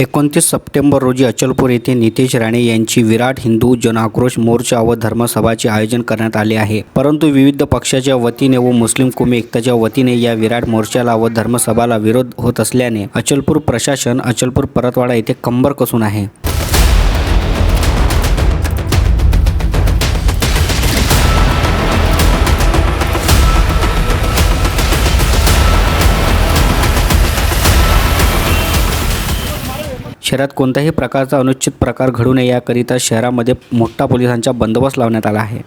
एकोणतीस सप्टेंबर रोजी अचलपूर येथे नितेश राणे यांची विराट हिंदू जनआक्रोश मोर्चा व धर्मसभाचे आयोजन करण्यात आले आहे. परंतु विविध पक्षाच्या वतीने व मुस्लिम कुमी एकताच्या वतीने या विराट मोर्चाला व धर्मसभाला विरोध होत असल्याने अचलपूर प्रशासन अचलपूर परतवाडा येथे कंबर कसून आहे. शहरात कोणत्याही प्रकारचा अनुचित प्रकार घडू नये याकरिता शहरामध्ये मोठा पोलिसांचा बंदोबस्त लावण्यात आला आहे.